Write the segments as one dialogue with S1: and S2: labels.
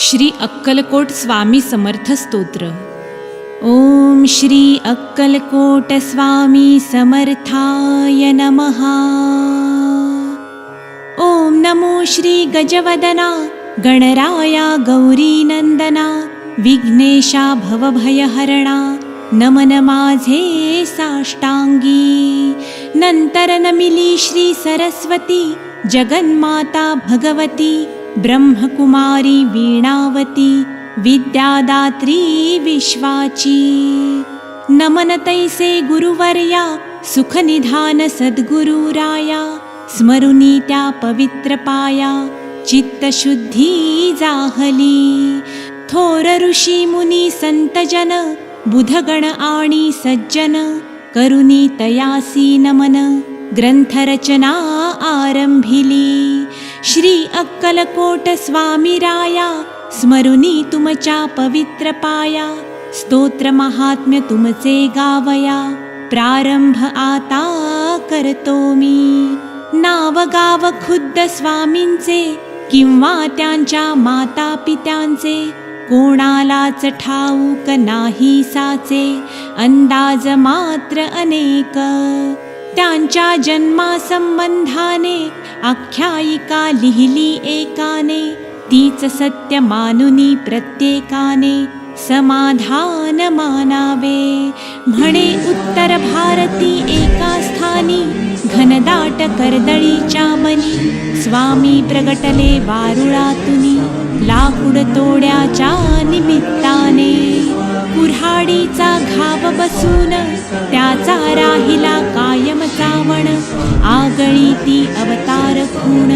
S1: श्री अक्कलकोट स्वामी समर्थ स्तोत्र। ओम श्री अक्कलकोट स्वामी समर्थाय नमः। ओम नमो श्री गजवदना गणराया गौरीनंदना विघ्नेशा भवभयहरणा नमन माझे साष्टांगी। नंतर नमिली श्री सरस्वती जगन्माता भगवती ब्रह्मकुमारी वीणावती विद्यादात्री विश्वाची। नमन तैसे गुरुवर्या सुखनिधान सद्गुरुराया स्मरुनी त्या पवित्र पाया चित्तशुद्धी जाहली। थोर ऋषी मुनी संतजन बुधगण आणि सज्जन करुनी तयासी नमन ग्रंथरचना आरंभिली। श्री अक्कलकोट स्वामीराया स्मरुनी तुमच्या पवित्र पाया स्तोत्र महात्म्य तुमचे गावया प्रारंभ आता करतो मी. नाव गाव खुद्द स्वामींचे किंवा त्यांच्या माता पित्यांचे कोणालाच ठाऊक नाही साचे अंदाज मात्र अनेक. त्यांच्या जन्मासंबंधाने आख्यायिका लिहिली एकाने तीच सत्य मानुनी प्रत्येकाने समाधान मानावे म्हणे उत्तर भारती एका स्थानी घनदाट कर्दळीच्या मनी स्वामी प्रगटले वारुळातुनी लाकूड तोड्याच्या निमित्ताने. कुऱ्हाडीचा घाव बसून त्याचा राहिला कायम चावण. आगळी ती अवत खूण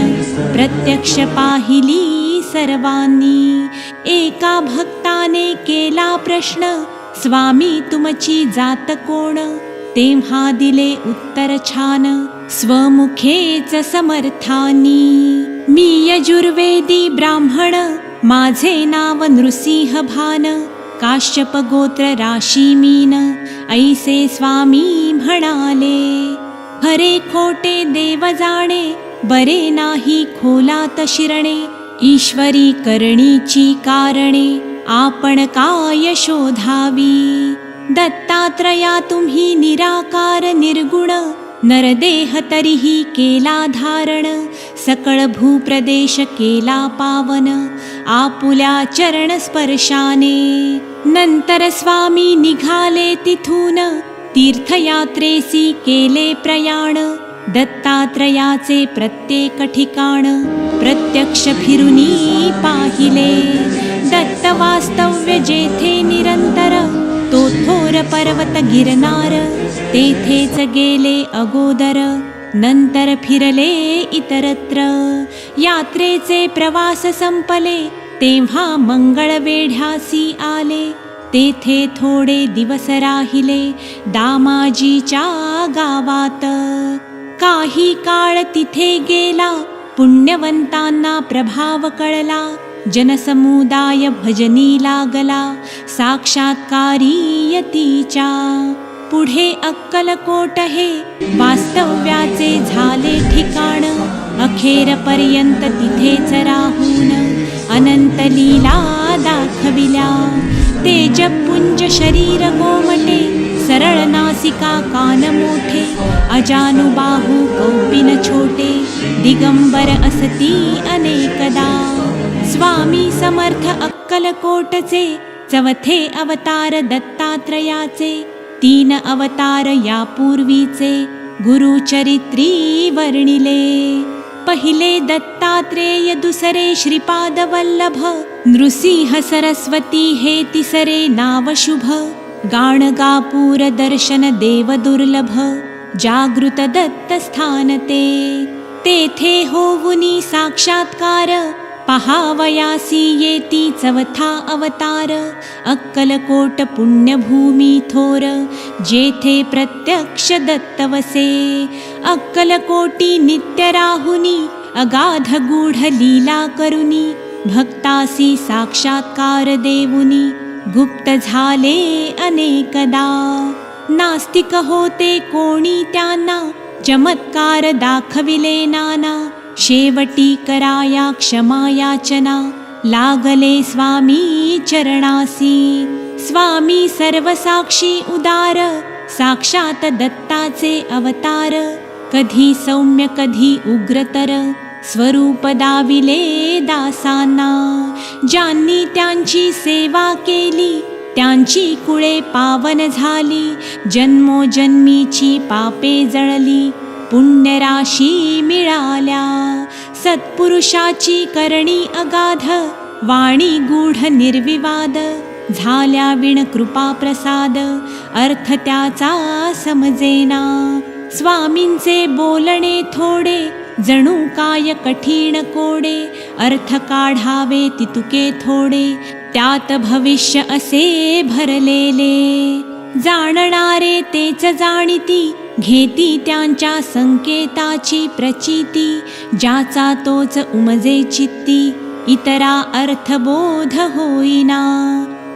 S1: प्रत्यक्ष पाहिली सर्वांनी. एका भक्ताने केला प्रश्न स्वामी तुमची जात कोण? तेव्हा दिले उत्तर छान स्वमुखेच समर्थानी. मी यजुर्वेदी ब्राह्मण माझे नाव नृसिंह भान काश्यप गोत्र राशी मीन ऐसे स्वामी म्हणाले. हरे खोटे देव जाणे बरे नाही खोलात शिरणे ईश्वरी करणीची कारणे आपण काय शोधावी? दत्तात्रया तुम्ही निराकार निर्गुण नरदेह तरीही केला धारण सकळ भूप्रदेश केला पावन आपुल्या चरण स्पर्शाने. नंतर स्वामी निघाले तिथून तीर्थयात्रेसी केले प्रयाण दत्तात्रयाचे प्रत्येक ठिकाण प्रत्यक्ष फिरुनी पाहिले. दत्त वास्तव्य जेथे निरंतर तो थोर पर्वत गिरनार तेथेच गेले अगोदर नंतर फिरले इतरत्र. यात्रेचे प्रवास संपले तेव्हा मंगळ वेढ्यासी आले. तेथे थोडे दिवस राहिले दामाजीच्या गावात. काही काळ तिथे गेला. पुण्यवंतांना प्रभाव कळला. जनसमुदाय भजनी लागला. साक्षात्कारी यतीच्या. पुढे अक्कलकोट हे वास्तव्याचे झाले ठिकाण. अखेरपर्यंत तिथेच राहून अनंत लीला दाखविल्या. तेजपुंज शरीर गोमटे सरळ नासिका कान मोठे. अजानुबाहु कौपिन छोटे दिगंबर असती अनेकदा. स्वामी समर्थ अक्कलकोटचे चवथे अवतार दत्तात्रयाचे तीन अवतार यापूर्वीचे गुरुचरित्री वर्णिले. पहिले दत्तात्रेय दुसरे श्रीपाद वल्लभ नृसिंह सरस्वती हे तिसरे नाव शुभ गाणगापूर दर्शन देव दुर्लभ जागृत दत्त तेथे होऊनी साक्षात्कार पहावयासी येती चवथा अवतार अक्कलकोट पुण्यभूमी थोर जेथे प्रत्यक्ष दत्तवसे अक्कलकोटी नित्य राहुनी अगाध गूढ लीला करुनी भक्तासी साक्षात्कार देवुनी गुप्त झाले अनेकदा. नास्तिक होते कोणी त्यांना? चमत्कार दाखविले नाना. शेवटी कराया क्षमा याचना. लागले स्वामी चरणासी. स्वामी सर्वसाक्षी उदार. साक्षात दत्ताचे अवतार. कधी सौम्य कधी उग्रतर. स्वरूप दाविले दासांना. ज्यांनी त्यांची सेवा केली त्यांची कुळे पावन झाली जन्मोजन्मीची पापे जळली पुण्यराशी मिळाल्या. सत्पुरुषाची करणी अगाध वाणी गूढ निर्विवाद झाल्या विण कृपा प्रसाद अर्थ त्याचा समजेना. स्वामींचे बोलणे थोडे जणू काय कठीण कोडे अर्थ काढावे तितुके थोडे त्यात भविष्य असे भरलेले. जाणणारे तेच जाणीती घेती त्यांच्या संकेताची प्रचिती ज्याचा तोच उमजे चित्ती इतरा अर्थबोध होईना.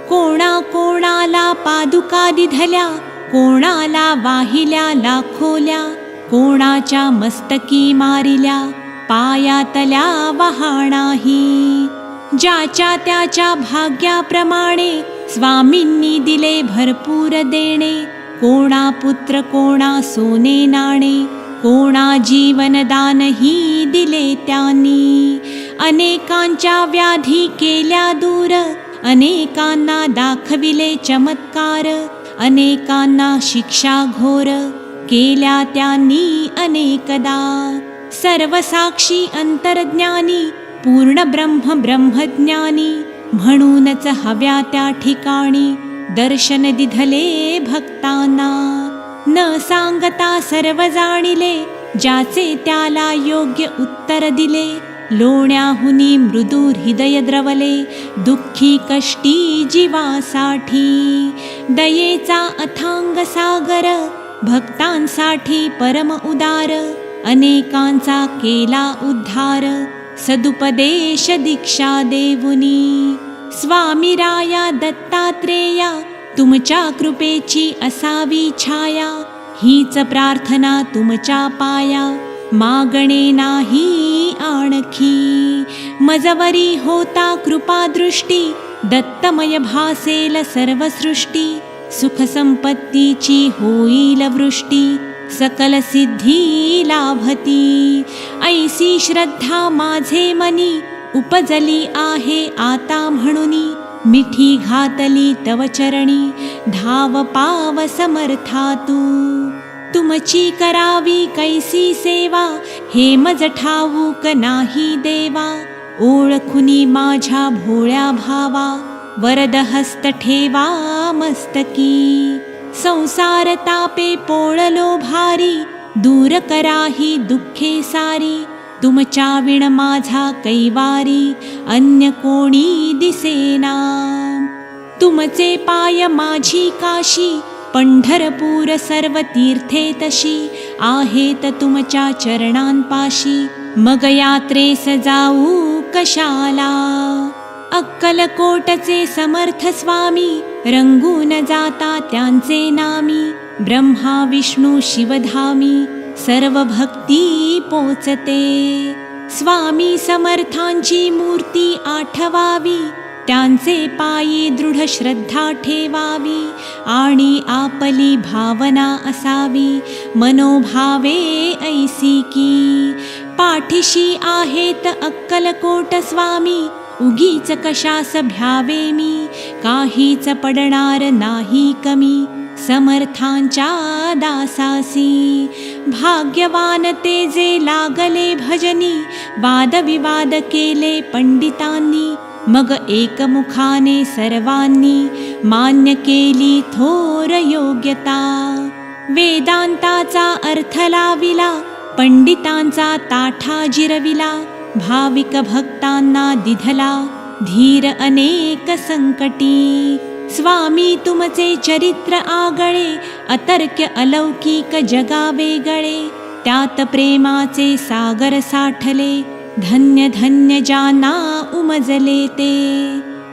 S1: कोणा कोणाला पादुका दिधल्या कोणाला वाहिल्या लाखोल्या कोणाच्या मस्तकी मारिल्या पायातल्या वहाणाही ज्याच्या त्याच्या भाग्याप्रमाणे स्वामींनी दिले भरपूर देणे. कोणा पुत्र कोणा सोने नाणे. कोणा जीवनदानही दिले त्यांनी. अनेकांच्या व्याधी केल्या दूर. अनेकांना दाखविले चमत्कार. अनेकांना शिक्षा घोर. केल्या त्यांनी अनेकदा. सर्वसाक्षी अंतर्ज्ञानी पूर्ण ब्रह्म ब्रह्मज्ञानी म्हणूनच हव्या त्या ठिकाणी दर्शन दिधले भक्तांना. न सांगता सर्व जाणिले ज्याचे त्याला योग्य उत्तर दिले. लोण्याहुनी मृदू हृदय द्रवले दुःखी कष्टी जीवासाठी. दयेचा अथांग सागर भक्तांसाठी परम उदार. अनेकांचा केला उद्धार. सदुपदेश दीक्षा देवुनी। स्वामीराया दत्तात्रेया तुमच्या कृपेची असावी छाया। हीच प्रार्थना तुमच्या पाया। मागणे नाही आणखी। मजवरी होता कृपादृष्टी दत्तमय भासेल सर्व सृष्टी सुख होईल वृष्टी सकल सिद्धी लाभती। ऐसी श्रद्धा माझे मनी उपजली आहे आता म्हणुनी. मिठी घातली तव चरणी धाव पाव समर्था तू. तुमची करावी कैसी सेवा हे मज ठाऊक नाही देवा. ओळखुनी माझ्या भोळ्या भावा वरद हस्त ठेवा मस्तकी. संसार तापे पोळलो भारी दूर कराही दुःखे सारी तुमच्या विण माझा कैवारी अन्य कोणी दिसेना तुमचे पाय माझी काशी पंढरपूर सर्व तीर्थे तशी आहेत तुमच्या चरणांपाशी मग यात्रेस जाऊ कशाला। अक्कलकोटचे समर्थ स्वामी रंगून जाता त्यांचे नामी ब्रह्मा विष्णू शिवधामी सर्व भक्ती पोचते. स्वामी समर्थांची मूर्ती आठवावी त्यांचे पायी दृढ श्रद्धा ठेवावी आणि आपली भावना असावी. मनोभावे ऐसी की पाठीशी आहेत अक्कलकोट स्वामी उगीच कशास भ्यावे मी काहीच पडणार नाही कमी. समर्थांच्या दासासी. भाग्यवान ते जे लागले भजनी वादविवाद केले पंडितांनी. मग एकमुखाने सर्वांनी मान्य केली थोर योग्यता. वेदांताचा अर्थ लाविला पंडितांचा ताठा जिरविला. भाविक भक्तांना दिधला धीर अनेक संकटी. स्वामी तुमचे चरित्र आगळे अतर्क्य अलौकिक जगा वेगळे त्यात प्रेमाचे सागर साठले धन्य धन्य जाना उमजले ते.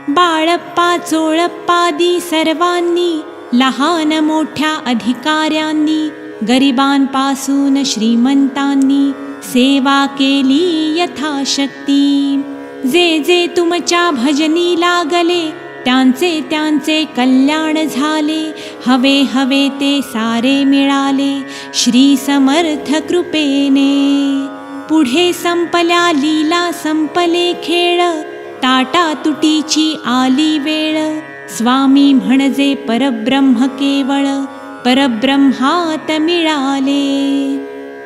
S1: बाळप्पा चोळप्पादी सर्वांनी लहान मोठ्या अधिकाऱ्यांनी गरिबांपासून श्रीमंतांनी सेवा केली यथाशक्ती. जे जे तुमच्या भजनी लागले त्यांचे त्यांचे कल्याण झाले. हवे हवे ते सारे मिळाले. श्री समर्थ कृपेने. पुढे संपल्या लीला संपले खेळ. ताटा तुटीची आली वेळ. स्वामी म्हणजे परब्रह्म केवळ. परब्रह्मात मिळाले.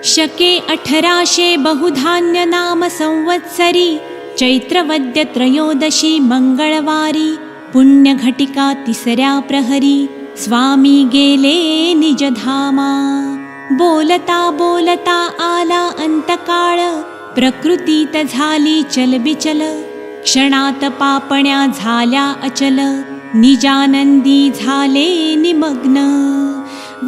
S1: शके अठराशे बहुधान्य नाम संवत्सरी. चैत्रवद्य त्रयोदशी मंगळवारी. पुण्यघटिका तिसऱ्या प्रहरी स्वामी गेले निजधामा. बोलता बोलता आला अंतकाळ प्रकृतीत झाली चलबिचल. क्षणात पापण्या झाल्या अचल निजानंदी झाले निमग्न.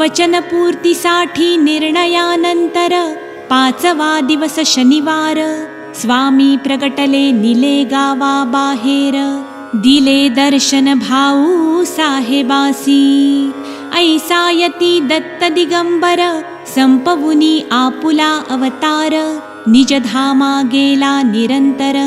S1: वचनपूर्तीसाठी निर्णयानंतर पाचवा दिवस शनिवार स्वामी प्रगटले निले गावा बाहेर. दिले दर्शन भाऊ साहेबासी ऐसायती दत्त दिगंबर संपवुनी आपुला अवतार निजधामा गेला निरंतर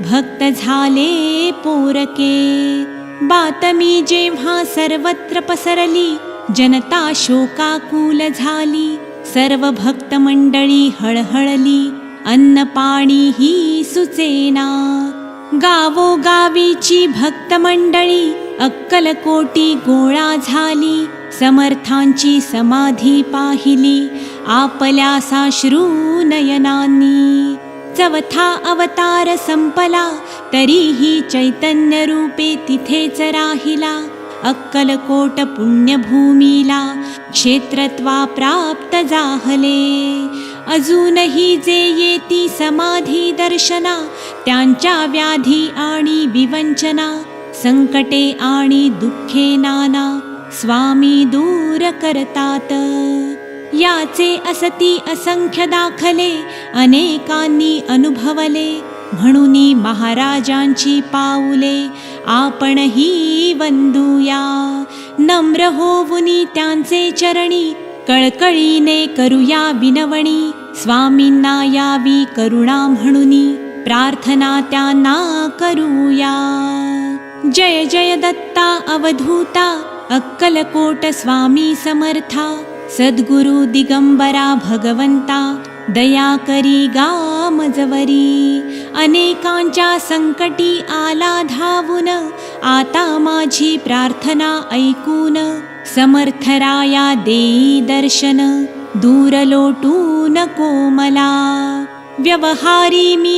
S1: भक्त झाले पोरके. बातमी जेव्हा सर्वत्र पसरली जनता शोकाकुल झाली सर्व भक्त मंडळी हळहळली अन्न पाणी ही सुचेना. गावोगावीची भक्त मंडळी अक्कलकोटी गोळा झाली. समर्थांची समाधी पाहिली. आपल्या साश्रू नयनांनी. चवथा अवतार संपला तरीही चैतन्य रूपे तिथेच राहिला. अक्कलकोट पुण्यभूमीला क्षेत्रत्वा प्राप्त जाहले. अजूनही जे येती समाधी दर्शना त्यांच्या व्याधी आणि विवंचना संकटे आणि दुःखे नाना स्वामी दूर करतात. याचे असती असंख्य दाखले अनेकांनी अनुभवले म्हणून महाराजांची पाऊले आपणही वंदूया. नम्र होऊनी त्यांचे चरणी कळकळीने करूया विनवणी स्वामींना यावी करुणा म्हणूनी प्रार्थना त्यांना करूया. जय जय दत्ता अवधूता अक्कलकोट स्वामी समर्था सद्गुरु दिगंबरा भगवंता दया करी गा मजवरी अनेकांच्या संकटी आला धावून आता माझी प्रार्थना ऐकून समर्थराया देई दर्शन. दूरलोटू न कोमला व्यवहारी मी